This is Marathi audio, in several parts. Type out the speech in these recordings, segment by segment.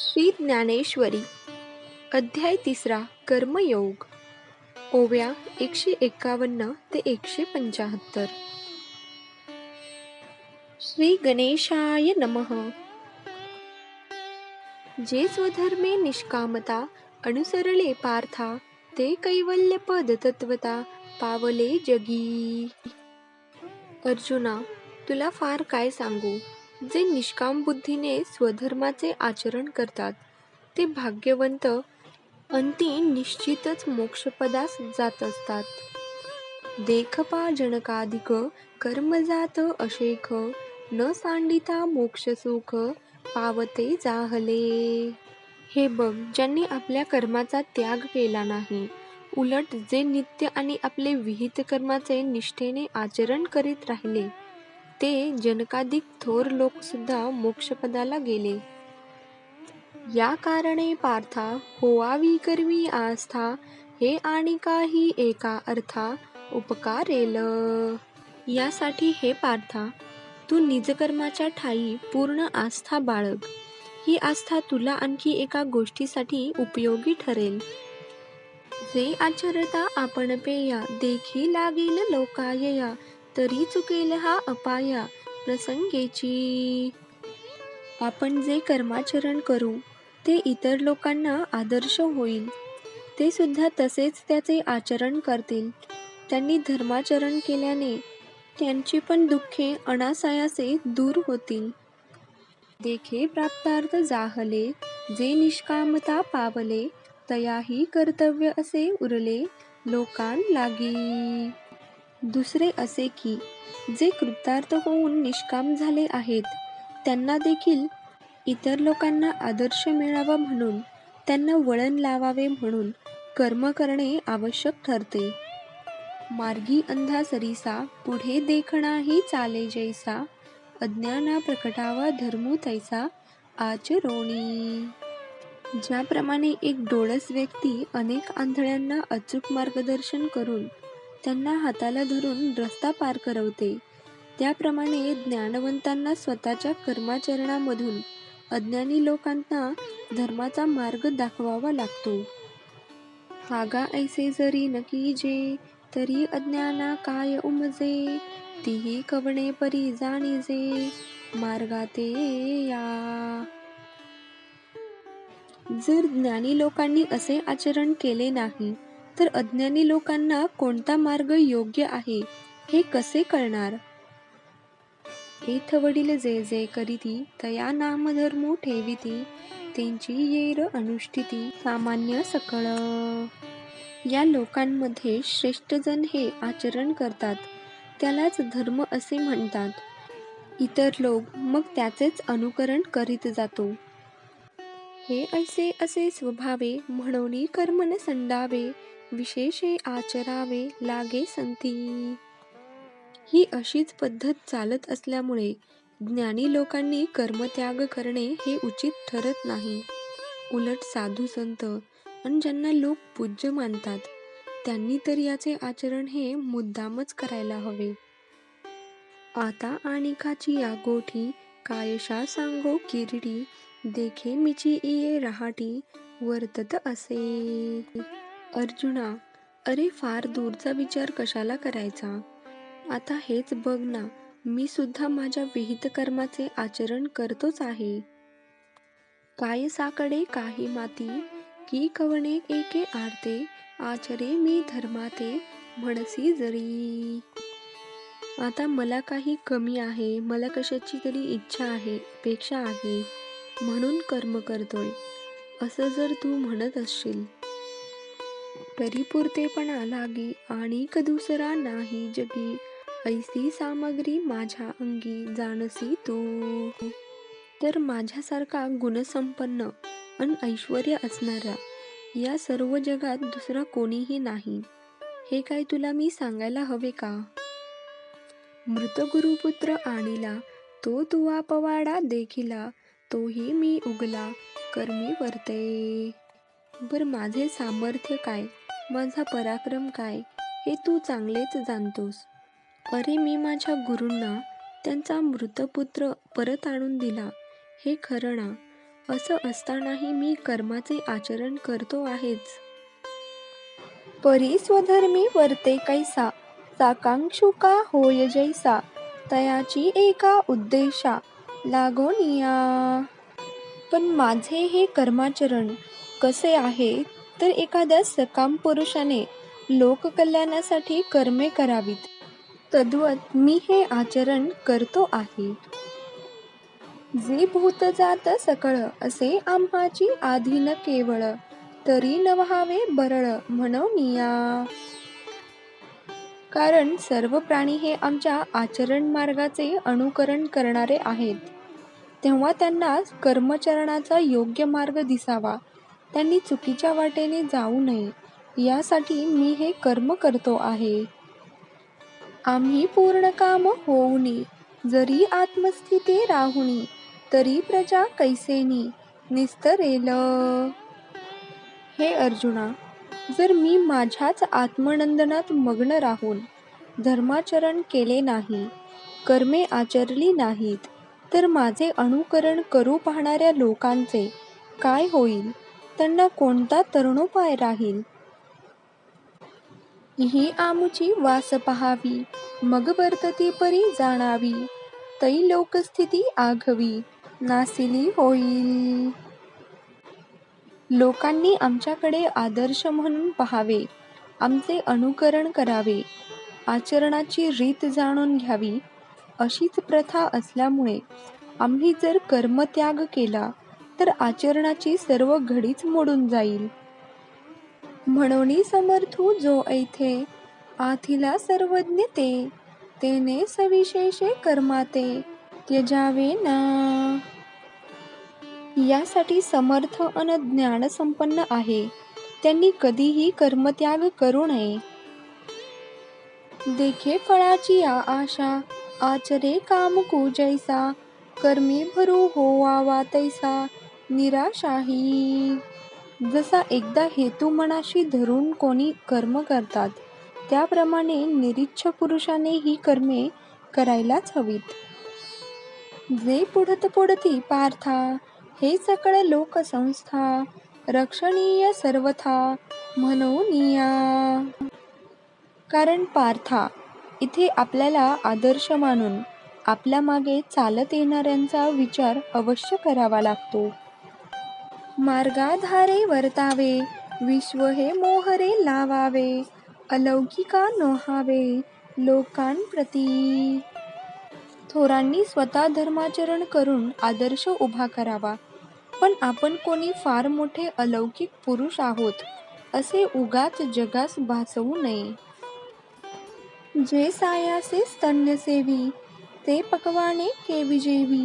श्री ज्ञानेश्वरी. अध्याय तिसरा कर्मयोग. ओव्या एकशे एकावन्न ते एकशे पंचाहत्तर. श्री गणेशाय नमः. जे स्वधर्मे निष्कामता अनुसरले पार्था ते कैवल्य पद तत्वता पावले जगी. अर्जुना तुला फार काय सांगू? जे निष्काम बुद्धीने स्वधर्माचे आचरण करतात ते भाग्यवंत अंती निश्चितच मोक्षपदास जात असतात. देखपा जनकाधिक कर्म जात अशेख न सांडिता मोक्ष सुख पावते जाहले. हे बघ ज्यांनी आपल्या कर्माचा त्याग केला नाही उलट जे नित्य आणि आपले विहित कर्माचे निष्ठेने आचरण करीत राहिले ते जनकाधिक थोर लोक सुद्धा मोक्षपदाला गेले. या कारणे पार्था होवावी कर्मी आस्था हे आणि काही एका अर्था उपकारेल. यासाठी हे पार्था तू निजकर्माच्या ठाई पूर्ण आस्था बाळग. ही आस्था तुला आणखी एका गोष्टीसाठी उपयोगी ठरेल. जे आचरता आपण पेया देखी लागेल लोकायया. तरी चुकेल हा अपाया प्रसंगेची. आपण जे कर्माचरण करू ते इतर लोकांना आदर्श होईल. ते सुद्धा तसेच त्याचे आचरण करतील. त्यांनी धर्माचरण केल्याने त्यांची पण दुःखे अनासायासे दूर होतील. देखे प्राप्तार्थ जाहले जे निष्कामता पावले तयाही कर्तव्य असे उरले लोकां लागी दुसरे असे की जे कृतार्थ होऊन निष्काम झाले आहेत त्यांना देखील इतर लोकांना आदर्श मिळावा म्हणून त्यांना वळण लावावे म्हणून कर्म करणे आवश्यक ठरते. मार्गी अंधा सरीसा पुढे देखणाही चाले जैसा अज्ञाना प्रकटावा धर्मू तैसा आचरोणी. ज्याप्रमाणे एक डोळस व्यक्ती अनेक आंधळ्यांना अचूक मार्गदर्शन करून त्यांना हाताला धरून रस्ता पार करवते. त्याप्रमाणे ज्ञानवंतांना स्वतःच्या कर्माचरणामधून अज्ञानी लोकांना धर्माचा मार्ग दाखवावा लागतो. हागा ऐसे जरी नकी जे तरी अज्ञाना काय उमजे? तीही कवणे परी जाणीजे मार्गाते या. जर ज्ञानी लोकांनी असे आचरण केले नाही तर अज्ञानी लोकांना कोणता मार्ग योग्य आहे हे कसे कळणार? एथ वडील जे जे करीती तया नामधर्मो ठेविती त्यांची येर अनुष्ठिती सामान्य सकळ. या लोकांमध्ये श्रेष्ठजन हे आचरण करतात त्यालाच धर्म असे म्हणतात. इतर लोक मग त्याचेच अनुकरण करीत जातो. हे ऐसे असे स्वभावे म्हणून कर्म न संडावे विशेषे आचरावे लागे संती. ही अशीच पद्धत चालत असल्यामुळे ज्ञानी लोकांनी कर्मत्याग करणे हे उचित ठरत नाही. उलट साधू संत आणि ज्यांना लोक पूज्य मानतात त्यांनी तर याचे आचरण हे मुद्दामच करायला हवे. आता आणिकाची या गोठी कायशा सांगो किरडी देखे मिची इये रहाटी वर्तत असे. अर्जुना अरे फार दूरचा विचार कशाला करायचा? आता हेच बघ ना मी सुद्धा माझ्या विहित कर्माचे आचरण करतोच आहे. काय साकडे काही माती की कवणे एके आरते आचरे मी धर्माते म्हणसी जरी. आता मला काही कमी आहे मला कशाची तरी इच्छा आहे अपेक्षा आहे म्हणून कर्म करतोय असं जर तू म्हणत असशील. तरी पुरतेपणा लागी आणि दुसरा नाही जगी. ऐसी सामग्री माझ्या अंगी जाणसी तू. तर माझ्यासारखा गुणसंपन्न अन ऐश्वर असणारा या सर्व जगात दुसरा कोणीही नाही. हे काय तुला मी सांगायला हवे का? मृत गुरुपुत्र आणिला तो तुवा पवाडा देखिला तोही मी उगला कर्मी वर्ते. बर माझे सामर्थ्य काय? माझा पराक्रम काय हे तू चांगलेच जाणतोस. अरे मी माझ्या गुरूंना त्यांचा मृतपुत्र परत आणून दिला. हे खरं ना? असं असतानाही मी कर्माचे आचरण करतो आहेच. परी स्वधर्मी वर्ते कैसा साकांक्षुका होय जैसा तयाची एका उद्देशा लागोनिया. पण माझे हे कर्माचरण कसे आहे तर एखाद्या सकाम पुरुषाने लोककल्याणासाठी कर्मे करावीत. तद्वत मी हे आचरण करतो आहे. जे भूत जात सकळ असे आम्हाची आधीन केवळ तरी न व्हावे बरळ म्हणूनिया कारण सर्व प्राणी हे आमच्या आचरण मार्गाचे अनुकरण करणारे आहेत. तेव्हा त्यांना कर्मचरणाचा योग्य मार्ग दिसावा त्यांनी चुकीच्या वाटेने जाऊ नये. यासाठी मी हे कर्म करतो आहे. आम्ही पूर्ण काम होऊनी जरी आत्मस्थिती राहुनी तरी प्रजा कैसेनी निस्तरेल. हे अर्जुना जर मी माझ्याच आत्मनंदनात मग्न राहून धर्माचरण केले नाही कर्मे आचरली नाहीत तर माझे अनुकरण करू पाहणाऱ्या लोकांचे काय होईल? त्यांना कोणता तरुणोपाय राहील? ही आमुची वास पहावी मग वर्तती परी जाणावी तै लोकस्थिती आघवी नासिली होईल. लोकांनी आमच्याकडे आदर्श म्हणून पहावे आमचे अनुकरण करावे आचरणाची रीत जाणून घ्यावी अशीच प्रथा असल्यामुळे आम्ही जर कर्मत्याग केला तर आचरणाची सर्व घडीच मोडून जाईल. म्हणून समर्थू जो ऐथे आथिला सर्वज्ञ ते तेने सविशेषे कर्माते त्यजावे ना. यासाठी समर्थ अन ज्ञान संपन्न आहे. त्यांनी कधीही कर्मत्याग करू नये. देखे फळाची या आशा आचरे काम जैसा कर्मी भरू होवावा तैसा निराशाही. जसा एकदा हेतू मनाशी धरून कोणी कर्म करतात त्याप्रमाणे निरीच्छ पुरुषाने ही कर्मे करायलाच हवीत. जे पुढत पुढती पार्था हे सकळ लोकसंस्था रक्षणीय सर्वथा म्हणूनिया. कारण पार्था इथे आपल्याला आदर्श मानून आपल्या मागे चालत येणाऱ्यांचा विचार अवश्य करावा लागतो. मार्गाधारे वर्तावे विश्व हे मोहरे लावावे अलौकिका नोहावे लोकांप्रती. थोरांनी स्वतः धर्माचरण करून आदर्श उभा करावा पण आपण कोणी फार मोठे अलौकिक पुरुष आहोत असे उगाच जगास भासवू नये. जे सायासे स्तन्यसेवी ते पकवाने केविजेवी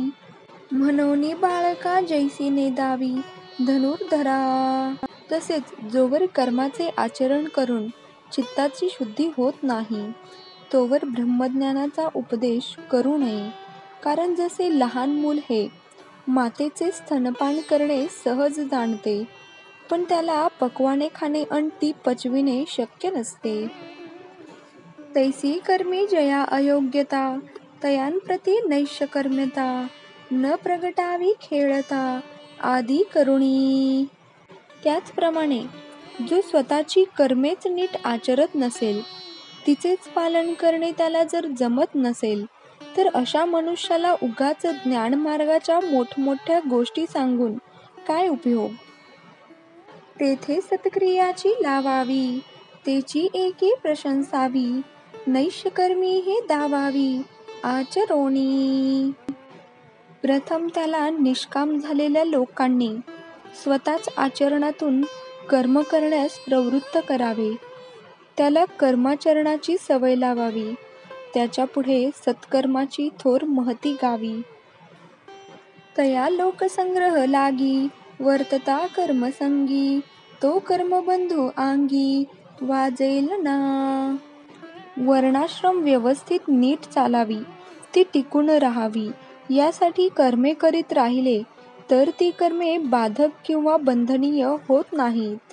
म्हणून बाळका जैसी नेदावी धनुर्धरा तसेच जोवर कर्माचे आचरण करून चित्ताची शुद्धी होत नाही तोवर ब्रह्मज्ञानाचा उपदेश करू नये. कारण जसे लहान मूल हे मातेचे स्तनपान करणे सहज जाणते पण त्याला पकवाने खाणे आणि ती पचविणे शक्य नसते. तैसी कर्मी जया अयोग्यता तयांप्रती नैशकर्म्यता न प्रगटावी खेळता आदी करुणी. त्याचप्रमाणे जो स्वतःची कर्मेच नीट आचरत नसेल तिचेच पालन करणे त्याला जर जमत नसेल तर अशा मनुष्याला उगाच ज्ञानमार्गाच्या मोठमोठ्या गोष्टी सांगून काय उपयोग? तेथे सत्क्रियाची लावावी तेची एकी प्रशंसावी नैशकर्मी हे दावावी आचरोणी. प्रथम त्याला निष्काम झालेल्या लोकांनी स्वतःच आचरणातून कर्म करण्यास प्रवृत्त करावे. त्याला कर्माचरणाची सवय लावावी. त्याच्या पुढे सत्कर्माची थोर महती गावी. तया लोकसंग्रह लागी वर्तता कर्मसंगी तो कर्मबंधू आंगी वाजेल ना. वर्णाश्रम व्यवस्थित नीट चालावी ती टिकून राहावी. यासाठी कर्मे करीत राहिले तर ती कर्मे बाधक किंवा बंधनीय होत नाहीत.